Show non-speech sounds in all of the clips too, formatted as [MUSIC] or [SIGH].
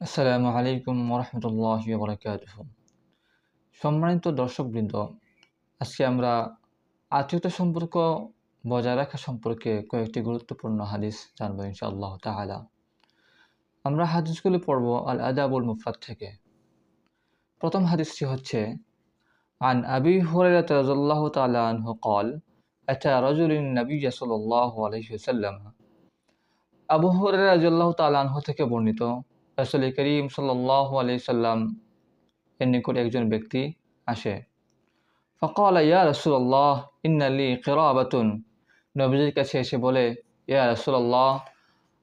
আসসালামু আলাইকুম ওরহমতুল্লাহ বরকাত সম্মানিত দর্শকবৃন্দ আজকে আমরা আত্মীয়তা সম্পর্ক বজায় রাখা সম্পর্কে কয়েকটি গুরুত্বপূর্ণ হাদিস জানবো ইনশাআল্লাহ তাআলা আমরা হাদিসগুলি পড়ব আল আদাবুল মুফরাদ থেকে প্রথম হাদিসটি হচ্ছে عن أبي هريرة رضي الله تعالى عنه قال أتى رجل النبي صلى الله عليه وسلم আবু হুরায়রা রাদিয়াল্লাহু তাআলা আনহু থেকে বর্ণিত রাসূল করিম আলাইহি সাল্লাম এর নিকট একজন ব্যক্তি আসে। ফকাল, ইয়া রাসূলুল্লাহ, ইন্না লি কিরাবাতুন। নবীজির কাছে এসে বলে, ইয়া রাসূলুল্লাহ,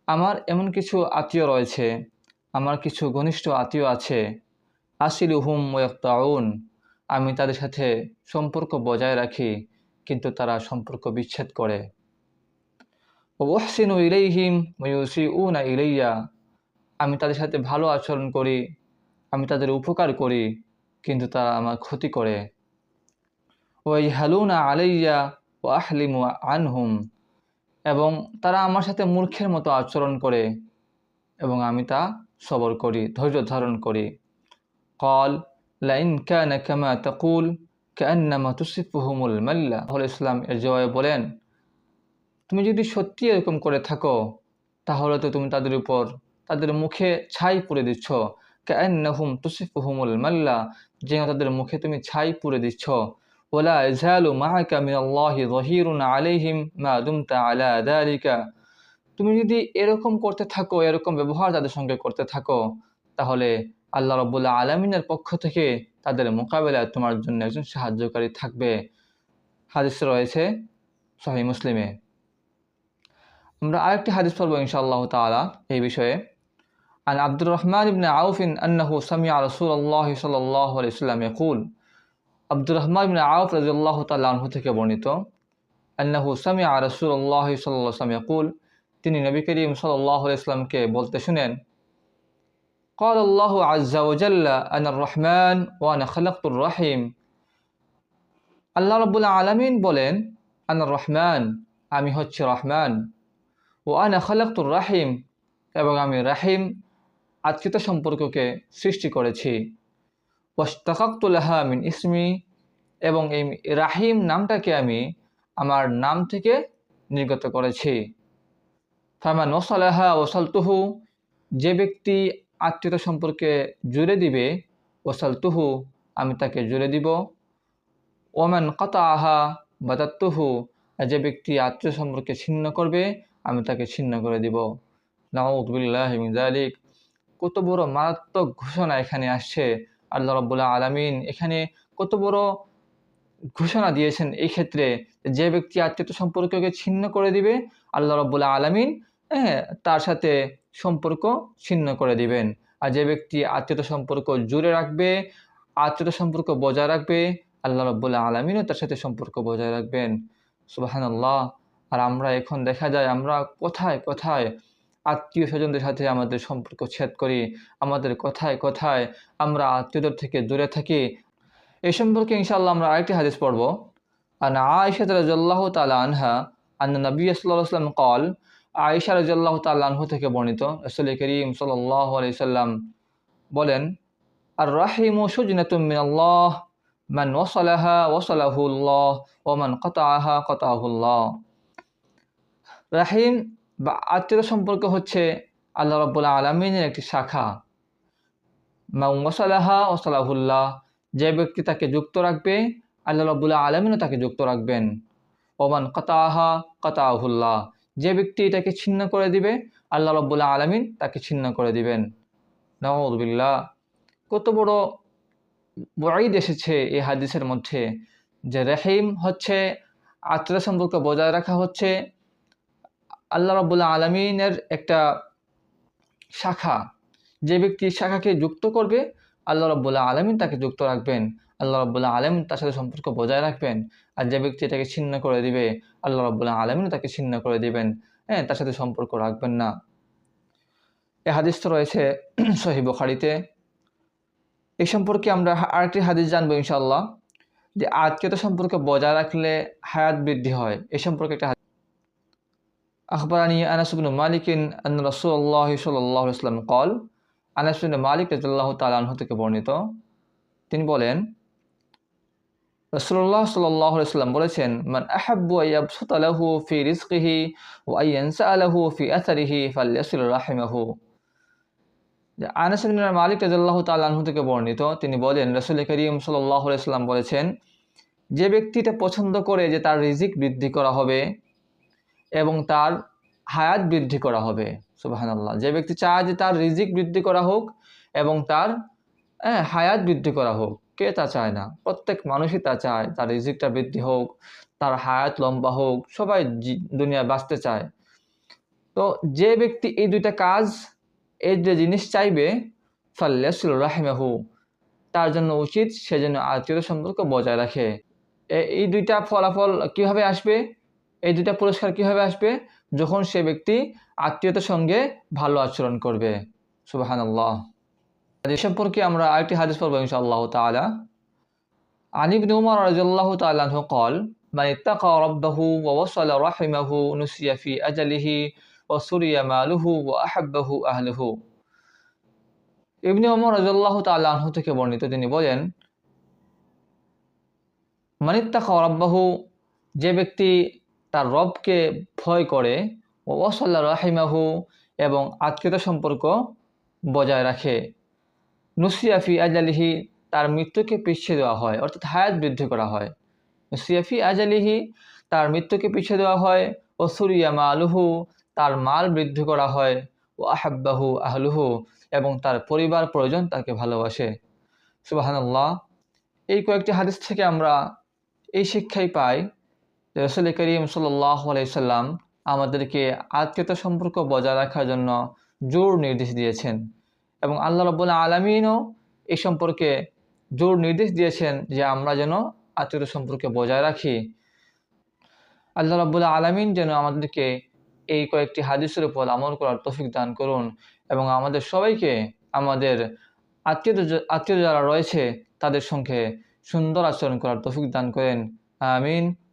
আমার এমন কিছু আত্মীয় রয়েছে, আমার কিছু ঘনিষ্ঠ আত্মীয় আছে, আসিলুহুম ওয়াক্তাউন আমি তাদের সাথে সম্পর্ক বজায় রাখি, কিন্তু তারা সম্পর্ক বিচ্ছেদ করে। ওহসিনু ইলাইহিম ওয়ুসিউনা ইলাইয়া। আমি তাদের সাথে ভালো আচরণ করি, আমি তাদের উপকার করি, কিন্তু তারা আমার ক্ষতি করে। ওই হালুনা আলাইয়া ও আহলিমু আনহুম। এবং তারা আমার সাথে মূর্খের মতো আচরণ করে এবং আমি তা সবর করি, ধৈর্য ধারণ করি। কল লাইন কানা কামা তাকুল, কান্নামা তুসিফুহুমুল মাল্লা। হল ইসলাম এর জবাবে বলেন, তুমি যদি সত্যি এরকম করে থাকো, তাহলে তো তুমি তাদের উপর তাদের মুখে ছাই পুড়ে দিচ্ছ। কান্নাহুম তুসিফুহুমুল মাল্লা, যেন তাদের মুখে তুমি ছাই পুড়ে দিচ্ছ। মা তুমি যদি এরকম করতে থাকো, এরকম ব্যবহার তাদের সঙ্গে করতে থাকো, তাহলে আল্লাহ রবুল্লাহ আলমিনের পক্ষ থেকে তাদের মোকাবেলায় তোমার জন্য একজন সাহায্যকারী থাকবে। হাদিস রয়েছে সহি মুসলিমে। আমরা আরেকটি হাদিস পড়ব ইনশাআল্লাহ তালা এই বিষয়ে। عن عبد الرحمن بن عوف أنه سمع رسول الله صلى الله عليه وسلم يقول عبد الرحمن بن عوف رضي الله تعالى عنه থেকে বর্ণিত أنه سمع رسول الله صلى الله عليه وسلم يقول তিনি নবী করিম সাল্লাল্লাহু আলাইহি সাল্লামকে বলতে শুনেন قال الله عز وجل أنا الرحمن وأنا خلقت الرحيم আল্লাহ রাব্বুল আলামিন বলেন আনার রহমান আমি হচ্ছে রহমান ও আনা খালাক্তুর রাহিম এবং আমি রাহিম আত্মীয়তা সম্পর্ককে সৃষ্টি করেছি। ওয়াস্তাকাক্তুল্লাহা মিন ইসমি এবং এই রাহিম নামটাকে আমি আমার নাম থেকে নির্গত করেছি। ফামান ওসালাহা ওসালতুহু যে ব্যক্তি আত্মীয়তা সম্পর্কে জুড়ে দিবে ওসালতুহু আমি তাকে জুড়ে দিব। ওমান কতা আহা বাদাত্তুহু যে ব্যক্তি আত্মীয় সম্পর্কে ছিন্ন করবে, আমি তাকে ছিন্ন করে দিব। নাউদ্দুল্লাহ মিজালিক কত বড় মারাত্মক ঘোষণা এখানে আসছে আল্লাহ রব্বুল্লাহ আলমিন। এখানে কত বড় ঘোষণা দিয়েছেন এই ক্ষেত্রে যে ব্যক্তি আত্মীয়তা সম্পর্ককে ছিন্ন করে দিবে, আল্লাহ রব্বুল্লাহ আলমিন হ্যাঁ তার সাথে সম্পর্ক ছিন্ন করে দিবেন। আর যে ব্যক্তি আত্মীয়তা সম্পর্ক জুড়ে রাখবে, আত্মীয়তা সম্পর্ক বজায় রাখবে, আল্লাহ রব্বুল্লাহ আলমিনও তার সাথে সম্পর্ক বজায় রাখবেন। সুবাহান আল্লাহ আর আমরা এখন দেখা যায়, আমরা কোথায় কোথায় আত্মীয় স্বজনদের সাথে আমাদের সম্পর্ক ছেদ করি, আমাদের কথায় কথায় আমরা আত্মীয়দের থেকে দূরে থাকি। এই সম্পর্কে ইনশাআল্লাহ আমরা আরেকটি হাদিস পড়ব। আর আয়সা রাজাল্লাহ তালা আনহা আন্না নবী সাল্লাম কল, আয়েশা রাজাল্লাহ তাল্লাহ থেকে বর্ণিত রসুল করিম সাল্লাহ আলি সাল্লাম বলেন আর রাহিম ও সুজনাতুমিন আল্লাহ মান ওসলাহা ওসলাহুল্লাহ ওমান কতাহা কতাহুল্লাহ রাহিম বা আত্মীয় সম্পর্ক হচ্ছে আল্লাহ রব্বুল্লাহ আলমিনের একটি শাখা। মা ওসলাহা ওসলাহুল্লাহ যে ব্যক্তি তাকে যুক্ত রাখবে, আল্লাহ রব্বুল্লাহ আলমিনও তাকে যুক্ত রাখবেন। ওমান কতাহা কতাহুল্লাহ, যে ব্যক্তি এটাকে ছিন্ন করে দিবে, আল্লাহ রব্বুল্লাহ আলমিন তাকে ছিন্ন করে দিবেন। নওয়াজবিল্লা কত বড় বড়াইদ এসেছে এই হাদিসের মধ্যে, যে রেহিম হচ্ছে আত্মীয় সম্পর্ক বজায় রাখা হচ্ছে আল্লাহ রব্বুল্লাহ আলমিনের একটা শাখা। যে ব্যক্তি শাখাকে যুক্ত করবে, আল্লাহ রব্বুল্লাহ আলমিন তাকে যুক্ত রাখবেন। আল্লাহ রব্বুল্লাহ আলমিন তার সাথে সম্পর্ক বজায় রাখবেন। আর যে ব্যক্তি এটাকে ছিন্ন করে দিবে, আল্লাহ রব্বুল্লাহ আলমিন তাকে ছিন্ন করে দিবেন। হ্যাঁ তার সাথে সম্পর্ক রাখবেন না। এ হাদিস তো রয়েছে [CLEARS THROAT] সহি বখারিতে। এই সম্পর্কে আমরা আরেকটি হাদিস জানব ইনশাল্লাহ যে আত্মীয়তা সম্পর্কে বজায় রাখলে হায়াত বৃদ্ধি হয়। এই সম্পর্কে একটা أخبرني أنس بن مالك أن رسول الله صلى الله عليه وسلم قال আনাস বিন মালিক রাজুল্লাহ তালাহ থেকে বর্ণিত তিনি বলেন রসুল্লাহ সাল্লাহ সাল্লাম বলেছেন মান আহাব্বু আয়াবসুত আলাহু ফি রিজকিহি ও আইয়ানসা আলাহু ফি আসারিহি ফাল্লাসুল রাহিমাহু আনাস বিন মালিক রাজুল্লাহ তালাহ থেকে বর্ণিত তিনি বলেন রসুল করিম সাল্লাহ সাল্লাম বলেছেন যে ব্যক্তিটা পছন্দ করে যে তার রিজিক বৃদ্ধি করা হবে এবং তার হায়াত বৃদ্ধি করা হবে আল্লাহ যে ব্যক্তি চায় যে তার রিজিক বৃদ্ধি করা হোক এবং তার হ্যাঁ হায়াত বৃদ্ধি করা হোক, কে তা চায় না? প্রত্যেক মানুষই তা চায়, তার রিজিকটা বৃদ্ধি হোক, তার হায়াত লম্বা হোক, সবাই দুনিয়া বাঁচতে চায়। তো যে ব্যক্তি এই দুইটা কাজ এই যে জিনিস চাইবে, ফাল্লাসুল রাহেমাহু, তার জন্য উচিত সে যেন আত্মীয় সম্পর্ক বজায় রাখে। এই দুইটা ফলাফল কীভাবে আসবে? এই দুইটা পুরস্কার কিভাবে আসবে যখন সে ব্যক্তি আত্মীয়তার সঙ্গে ভালো আচরণ করবে সুবাহান আল্লাহ এ সম্পর্কে আমরা আরেকটি হাদিস পড়বো ইনশাআল্লাহ তালা আনিবন উমর রাজিয়াল্লাহ তালাহ কল من اتقى ربه ووصل رحمه نسي في أجله وسري ماله وأحبه أهله ইবনে ওমর রাজিয়াল্লাহ তাল্লাহ থেকে বর্ণিত তিনি বলেন মানিত্তাকা রব্বাহু যে ব্যক্তি তার রবকে ভয় করে ও ওসল্লা রাহিমাহু এবং আত্মীয়তা সম্পর্ক বজায় রাখে। নুসিয়াফি আজালিহি, তার মৃত্যুকে পিছিয়ে দেওয়া হয়, অর্থাৎ হায়াত বৃদ্ধি করা হয়। নুসিয়াফি আজালিহি, তার মৃত্যুকে পিছিয়ে দেওয়া হয়, ও সুরিয়া মা আলুহু তার মাল বৃদ্ধি করা হয়, ও আহাব্বাহু আহলুহু এবং তার পরিবার প্রয়োজন তাকে ভালোবাসে। সুবাহান্লাহ এই কয়েকটি হাদিস থেকে আমরা এই শিক্ষাই পাই রসুল করিম সাল্লাহ আলাইসাল্লাম আমাদেরকে আত্মীয়তা সম্পর্ক বজায় রাখার জন্য জোর নির্দেশ দিয়েছেন এবং আল্লাহ রব্বুল্লা আলমিনও এই সম্পর্কে জোর নির্দেশ দিয়েছেন যে আমরা যেন আত্মীয়তা সম্পর্কে বজায় রাখি। আল্লাহ রব্বুল্লা আলমিন যেন আমাদেরকে এই কয়েকটি হাদিসের উপর আমল করার তফিক দান করুন এবং আমাদের সবাইকে আমাদের আত্মীয় আত্মীয় যারা রয়েছে তাদের সঙ্গে সুন্দর আচরণ করার তফিক দান করেন। আমিন।